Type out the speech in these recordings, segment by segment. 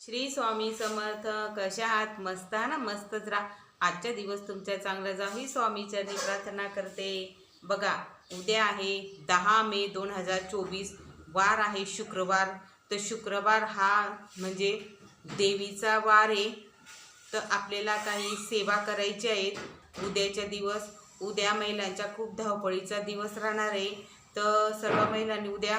श्री स्वामी समर्थ कशा आहात मस्त आहे ना? मस्तच राहा. आजचा दिवस तुमच्या चांगला जा ही स्वामीचरणी प्रार्थना करते. बघा उद्या आहे दहा मे दोन हजार चोवीस. वार आहे शुक्रवार. तर शुक्रवार हा म्हणजे देवीचा वार आहे. तर आपल्याला काही सेवा करायची आहेत. उद्याच्या दिवस उद्या महिलांचा खूप धावपळीचा दिवस राहणार आहे. तर सर्व महिलांनी उद्या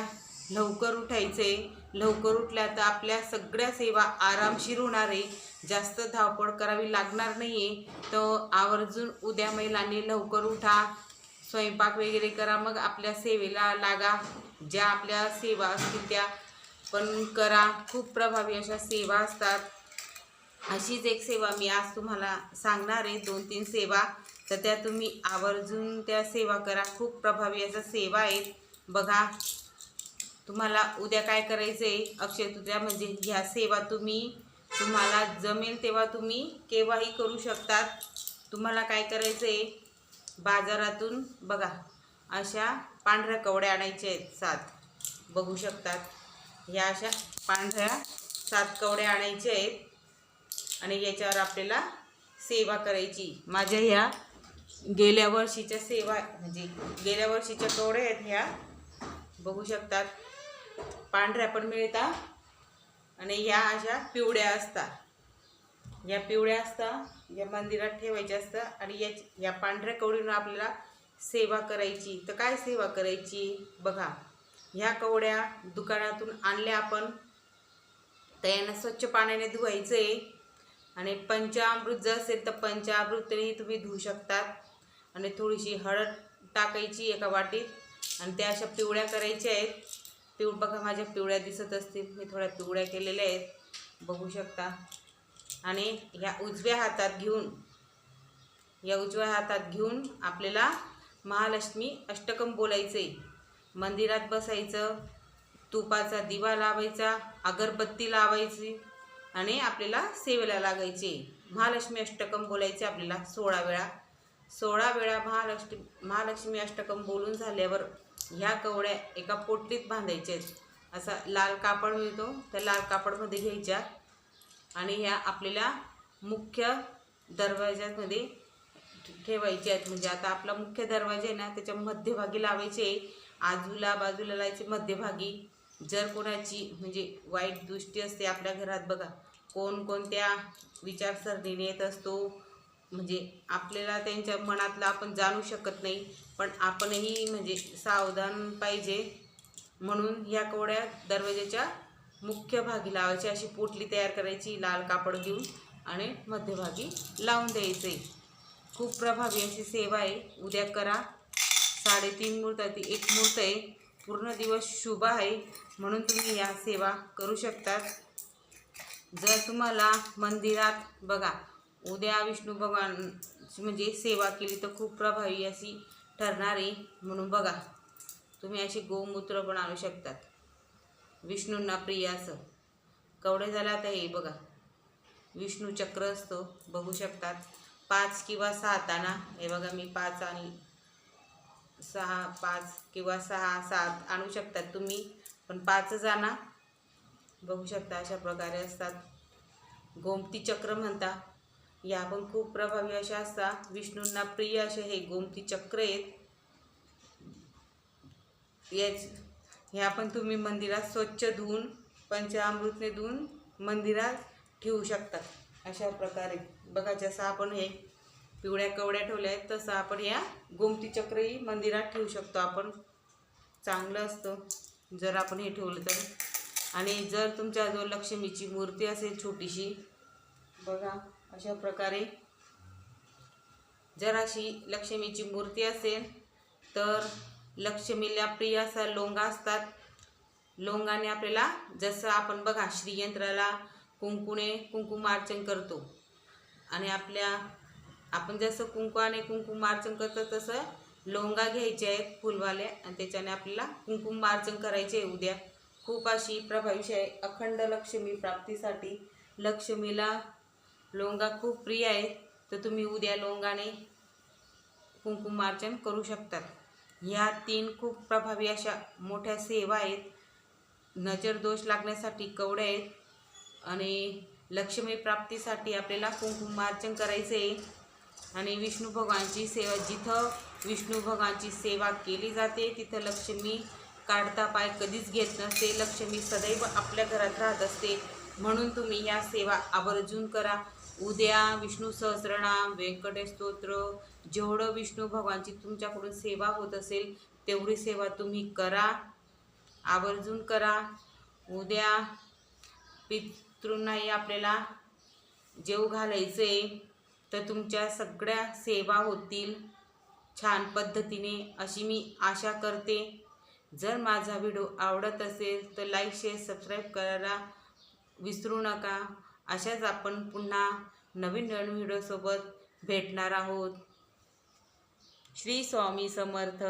लवकर उठायचे लवकर उठल्या तर आपल्या सगळ्या सेवा आरामशीर होणार. आहे जास्त धावपळ करावी लागणार नाही आहे तर आवर्जून उद्या महिलांनी लवकर उठा. स्वयंपाक वगैरे करा. मग आपल्या सेवेला लागा. ज्या आपल्या सेवा असतील त्या पण करा. खूप प्रभावी अशा सेवा असतात. अशीच एक सेवा मी आज तुम्हाला सांगणार आहे. दोन तीन सेवा. तर त्या तुम्ही आवर्जून त्या सेवा करा. खूप प्रभावी अशा सेवा आहेत. बघा. तुम्हाला उद्या काय करायचं आहे अक्षय तृतीया म्हणजे ह्या सेवा तुम्ही तुम्हाला जमेल तेव्हा तुम्ही केव्हाही करू शकतात. तुम्हाला काय करायचं आहे बाजारातून बघा अशा पांढऱ्या कवड्या आणायच्या आहेत सात. बघू शकतात. ह्या अशा पांढऱ्या सात कवड्या आणायच्या आहेत आणि याच्यावर आपल्याला सेवा करायची. माझ्या ह्या गेल्या वर्षीच्या सेवा म्हणजे गेल्या वर्षीच्या कवड्या आहेत ह्या. बघू शकतात. पांढऱ्या पण मिळतात आणि ह्या अशा पिवळ्या असतात या पिवळ्या असतात या मंदिरात ठेवायच्या असतात आणि या या पांढऱ्या कवडीनं आपल्याला सेवा करायची. तर काय सेवा करायची? बघा ह्या कवड्या दुकानातून आणल्या आपण. तर यांना स्वच्छ पाण्याने धुवायचं आहे आणि पंचामृत जर असेल तर पंचामृतही तुम्ही धुवू शकतात. आणि थोडीशी हळद टाकायची एका वाटीत. आणि त्या अशा पिवळ्या करायच्या आहेत. पिव बघा माझ्या पिवळ्या दिसत असतील. मी थोड्या पिवळ्या केलेल्या आहेत. बघू शकता. आणि ह्या उजव्या हातात घेऊन या उजव्या हातात घेऊन आपल्याला महालक्ष्मी अष्टकम बोलायचे मंदिरात बसायचं तुपाचा दिवा लावायचा अगरबत्ती लावायची आणि आपल्याला सेवेला लागायचे. महालक्ष्मी अष्टकम बोलायचे आपल्याला सोळा वेळा. सोळा वेळा महालक्ष्मी महालक्ष्मी अष्टकम बोलून झाल्यावर ह्या कवड्या एका पोटलीत बांधायच्या आहेत असा लाल कापड मिळतो त्या लाल कापडमध्ये घ्यायच्या आणि ह्या आपल्याला मुख्य दरवाज्यामध्ये ठेवायचे आहेत. म्हणजे आता आपला मुख्य दरवाजा आहे ना त्याच्या मध्यभागी लावायचे. आजूला बाजूला लावायचे मध्यभागी. जर कोणाची म्हणजे वाईट दृष्टी असते आपल्या घरात बघा. कोण कोणत्या विचारसरणीने येत असतो म्हणजे आपल्याला त्यांच्या मनातलं आपण जाणू शकत नाही पण आपणही म्हणजे सावधान पाहिजे म्हणून ह्या कवड्या दरवाजाच्या मुख्य भागी लावायची अशी पोटली तयार करायची लाल कापड घेऊन आणि मध्यभागी लावून द्यायचे. खूप प्रभावी अशी सेवा आहे. उद्या करा. साडेतीन मुहूर्तातील एक मुहूर्त आहे. पूर्ण दिवस शुभ आहे म्हणून तुम्ही या सेवा करू शकतात. जर तुम्हाला मंदिरात बघा उद्या विष्णू भगवान म्हणजे सेवा केली तर खूप प्रभावी अशी ठरणार आहे म्हणून बघा. तुम्ही अशी गोमूत्र पण आणू शकतात. विष्णूंना प्रिय असं. कवडे झाला तर हे बघा. विष्णू चक्र असतो बघू शकतात. पाच किंवा सहा ताना. हे बघा मी पाच आणि सहा पाच किंवा सहा सात आणू शकतात तुम्ही. पण पाचच आणा बघू शकता अशा प्रकारे असतात. गोमती चक्र म्हणता. या पण खूप प्रभावी अशा असतात. विष्णूंना प्रिय असे हे गोमती चक्र आहेत. याच ह्या पण तुम्ही मंदिरात स्वच्छ धुवून पंचामृतने धुवून मंदिरात ठेवू शकतात. अशा प्रकारे. बघा जसं आपण हे पिवळ्या कवड्या ठेवल्या आहेत तसं आपण या गोमती चक्रही मंदिरात ठेवू शकतो. आपण चांगलं असतं. जर आपण हे ठेवलं तर. आणि जर तुमच्याजवळ लक्ष्मीची मूर्ती असेल छोटीशी बघा. अशा प्रकारे जर अशी लक्ष्मीची मूर्ती असेल तर लक्ष्मीला प्रिय असा लोंगा असतात. लोंगाने आपल्याला जसं आपण बघा श्रीयंत्राला कुंकुने कुंकुमार्चन करतो. आणि आपल्या आपण जसं कुंकवाने कुंकुमार्चन करतो तसं लोंगा घ्यायचे आहेत फुलवाले आणि त्याच्याने आपल्याला कुंकुमार्चन करायचे आहे उद्या. खूप अशी प्रभावीशी आहे अखंड लक्ष्मी प्राप्तीसाठी लक्ष्मीला लोंगा खूप प्रिय आहे तर तुम्ही उद्या लोंगाने कुंकुमार्चन करू शकतात. ह्या तीन खूप प्रभावी अशा मोठ्या सेवा आहेत. नजर दोष लागण्यासाठी कवड्या आहेत आणि लक्ष्मी प्राप्तीसाठी आपल्याला कुंकुमार्चन करायचे आहे. आणि विष्णू भगवानची सेवा जिथं विष्णू भगवानची सेवा केली जाते तिथं लक्ष्मी काढता पाय कधीच घेत नसते. लक्ष्मी सदैव आपल्या घरात राहत असते. म्हणून तुम्ही या सेवा आवर्जून करा. उद्या विष्णू सहस्रनाम व्यंकटेश स्तोत्र जेवढं विष्णू भगवानची तुमच्याकडून सेवा होत असेल तेवढी सेवा तुम्ही करा आवर्जून करा. उद्या पितृंनाही आपल्याला जेव घालायचे तर तुमच्या सगळ्या सेवा होतील. छान पद्धतीने अशी मी आशा करते. जर माझा व्हिडिओ आवडत असेल तर लाईक शेअर सबस्क्राईब करायला विसरू नका. अशाच आपण पुन्हा नवीन नवीन व्हिडिओसोबत भेटणार आहोत. श्री स्वामी समर्थ.